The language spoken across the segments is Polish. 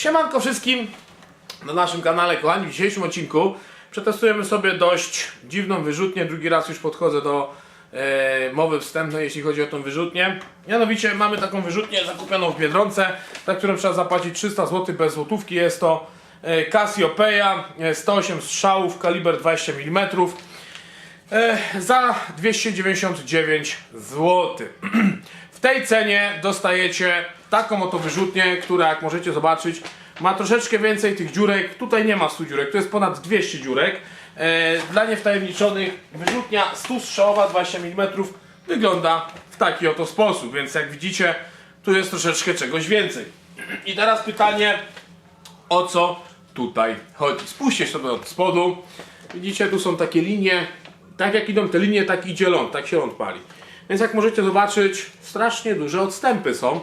Siemanko wszystkim na naszym kanale, kochani. W dzisiejszym odcinku przetestujemy sobie dość dziwną wyrzutnię. Drugi raz już podchodzę do e, mowy wstępnej, jeśli chodzi o tą wyrzutnię. Mianowicie mamy taką wyrzutnię zakupioną w Biedronce, za którą trzeba zapłacić 300 zł bez złotówki. Jest to e, Cassiopeia, e, 108 strzałów, kaliber 20 mm. E, za 299 zł. W tej cenie dostajecie taką oto wyrzutnię, która jak możecie zobaczyć ma troszeczkę więcej tych dziurek. Tutaj nie ma 100 dziurek, to jest ponad 200 dziurek. E, Dla niewtajemniczonych wyrzutnia 100 strzałowa 20 mm wygląda w taki oto sposób, więc jak widzicie tu jest troszeczkę czegoś więcej. I teraz pytanie o co tutaj chodzi. Spójrzcie sobie od spodu. Widzicie, tu są takie linie. Tak jak idą te linie, tak idzie ląd, tak się ląd pali. Więc jak możecie zobaczyć, strasznie duże odstępy są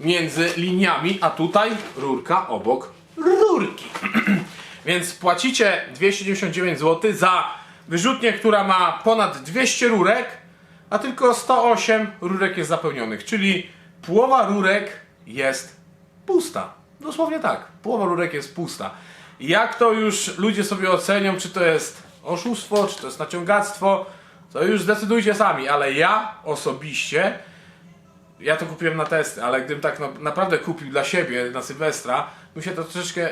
między liniami, a tutaj rurka obok rurki. Więc płacicie 299 zł za wyrzutnię, która ma ponad 200 rurek, a tylko 108 rurek jest zapełnionych, czyli połowa rurek jest pusta. Dosłownie tak, połowa rurek jest pusta. Jak to już ludzie sobie ocenią, czy to jest oszustwo, czy to jest naciągactwo, to już zdecydujcie sami, ale ja osobiście ja to kupiłem na testy, ale gdybym tak no, naprawdę kupił dla siebie na Sylwestra, bym się to troszeczkę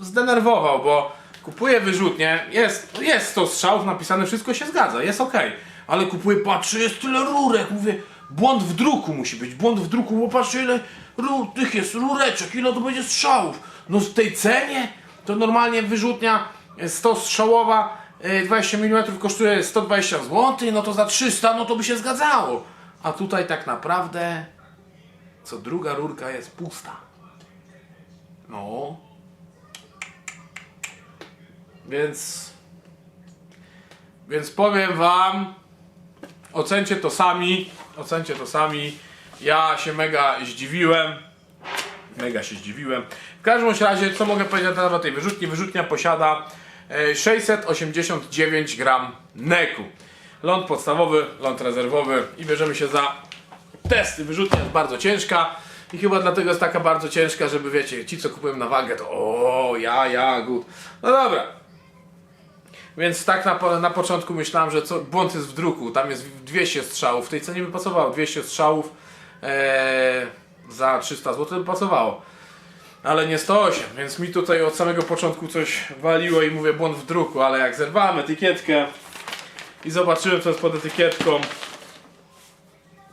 zdenerwował, bo kupuję wyrzutnie, jest, jest to strzałów napisane, wszystko się zgadza, jest ok, ale kupuję, patrzę, jest tyle rurek, mówię, błąd w druku musi być, błąd w druku, bo patrzę ile ru, tych jest rureczek, ile to będzie strzałów, no w tej cenie to normalnie wyrzutnia 100 strzałowa, 20 mm kosztuje 120 zł, no to za 300, no to by się zgadzało. A tutaj tak naprawdę co druga rurka jest pusta. No. Więc więc powiem wam ocencie to sami, ocencie to sami. Ja się mega zdziwiłem. Mega się zdziwiłem. W każdym razie, co mogę powiedzieć na temat tej wyrzutni? Wyrzutnia posiada e, 689 gram neku. Ląd podstawowy, ląd rezerwowy i bierzemy się za testy. Wyrzutnia jest bardzo ciężka i chyba dlatego jest taka bardzo ciężka, żeby wiecie, ci co kupują na wagę to o, ja, ja, good. No dobra. Więc tak na, na początku myślałem, że co, błąd jest w druku. Tam jest 200 strzałów. W tej cenie by pasowało 200 strzałów e, za 300 zł by pasowało. Ale nie 108, więc mi tutaj od samego początku coś waliło i mówię błąd w druku, ale jak zerwałem etykietkę i zobaczyłem co jest pod etykietką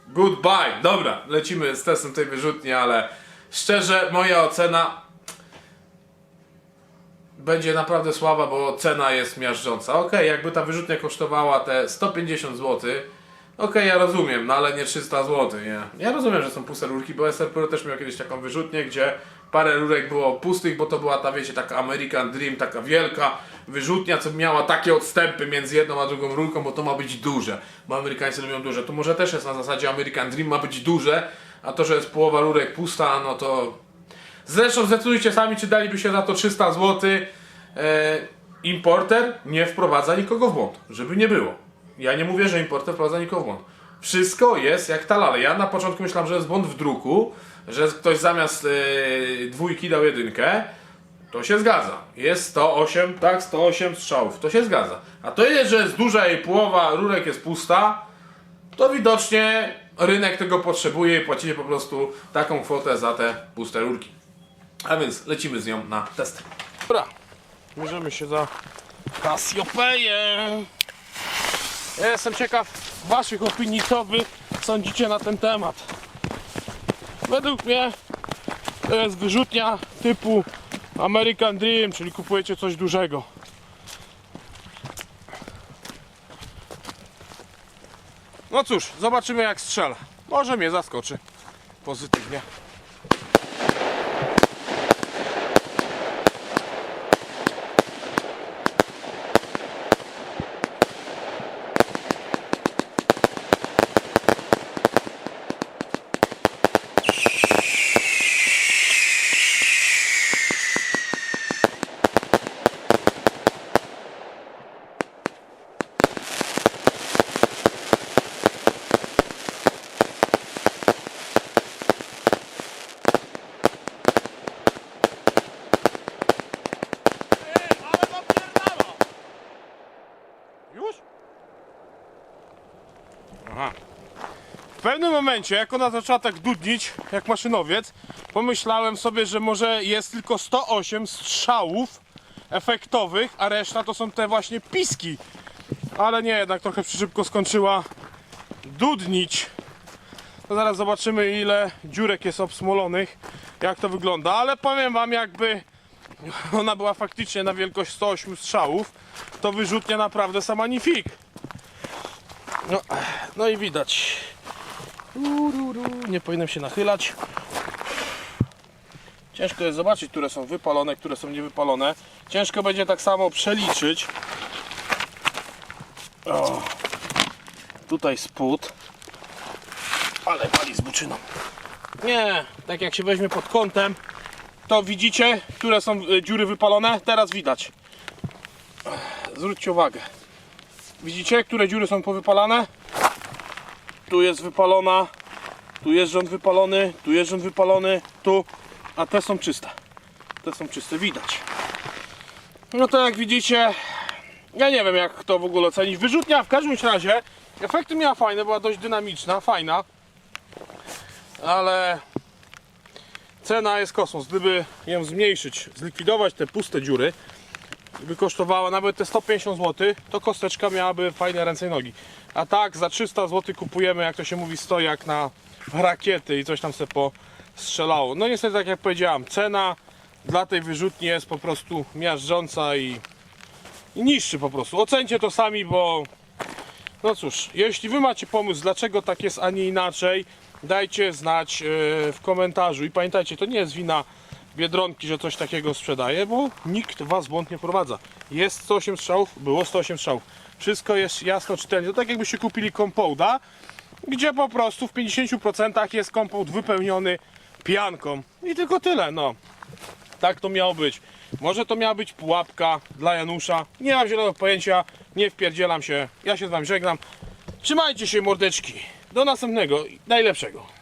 Goodbye. Dobra, lecimy z testem tej wyrzutni, ale szczerze moja ocena będzie naprawdę słaba, bo cena jest miażdżąca. Okej, jakby ta wyrzutnia kosztowała te 150 zł, okej, ja rozumiem, no ale nie 300 zł, nie? Ja rozumiem, że są puste rurki, bo SRP też miał kiedyś taką wyrzutnię, gdzie parę rurek było pustych, bo to była ta, wiecie, taka American Dream, taka wielka wyrzutnia, co miała takie odstępy między jedną a drugą rurką, bo to ma być duże, bo Amerykańcy lubią duże. Tu może też jest na zasadzie American Dream, ma być duże, a to, że jest połowa rurek pusta, no to Zresztą zdecydujcie sami, czy daliby się za to 300 zł. E, importer nie wprowadza nikogo w błąd, żeby nie było. Ja nie mówię, że importer wprowadza nikogo w błąd. Wszystko jest jak talale. Ja na początku myślałem, że jest błąd w druku, że ktoś zamiast e, dwójki dał jedynkę. To się zgadza. Jest 108, tak, 108 strzałów. To się zgadza. A to jest, że jest duża i połowa rurek jest pusta, to widocznie rynek tego potrzebuje i płacicie po prostu taką kwotę za te puste rurki. A więc lecimy z nią na testy. Dobra, bierzemy się za Cassiopeię. Ja jestem ciekaw waszych opinii, co wy sądzicie na ten temat. Według mnie to jest wyrzutnia typu American Dream, czyli kupujecie coś dużego. No cóż, zobaczymy jak strzela. Może mnie zaskoczy pozytywnie. Pewnym momencie, jak ona zaczęła tak dudnić, jak maszynowiec, pomyślałem sobie, że może jest tylko 108 strzałów efektowych, a reszta to są te właśnie piski. Ale nie, jednak trochę szybko skończyła dudnić. To zaraz zobaczymy ile dziurek jest obsmolonych, jak to wygląda, ale powiem wam jakby ona była faktycznie na wielkość 108 strzałów, to wyrzutnia naprawdę sama magnifik. No, no i widać. Nie powinienem się nachylać. Ciężko jest zobaczyć, które są wypalone, które są niewypalone. Ciężko będzie tak samo przeliczyć. O, tutaj spód. Ale pali z buczyną. Nie, tak jak się weźmie pod kątem, to widzicie, które są y, dziury wypalone? Teraz widać. Zwróćcie uwagę. Widzicie, które dziury są powypalane? Tu jest wypalona, tu jest rząd wypalony, tu jest rząd wypalony, tu, a te są czyste. Te są czyste, widać. No to jak widzicie, ja nie wiem jak to w ogóle ocenić. Wyrzutnia w każdym razie, efekty miała fajne, była dość dynamiczna, fajna. Ale cena jest kosmos. Gdyby ją zmniejszyć, zlikwidować te puste dziury, by kosztowała nawet te 150 zł, to kosteczka miałaby fajne ręce i nogi. A tak za 300 zł kupujemy, jak to się mówi, stojak na rakiety i coś tam sobie postrzelało. No niestety, tak jak powiedziałam, cena dla tej wyrzutni jest po prostu miażdżąca i, i po prostu. Ocencie to sami, bo no cóż, jeśli wy macie pomysł, dlaczego tak jest, a nie inaczej, dajcie znać e, w komentarzu. I pamiętajcie, to nie jest wina Biedronki, że coś takiego sprzedaje, bo nikt was w błąd nie prowadza. Jest 108 strzałów, było 108 strzałów. Wszystko jest jasno czytelnie. To tak jakbyście kupili kompouda, gdzie po prostu w 50% jest kompound wypełniony pianką. I tylko tyle, no. Tak to miało być. Może to miała być pułapka dla Janusza. Nie mam zielonego pojęcia, nie wpierdzielam się. Ja się z wami żegnam. Trzymajcie się mordeczki. Do następnego, najlepszego.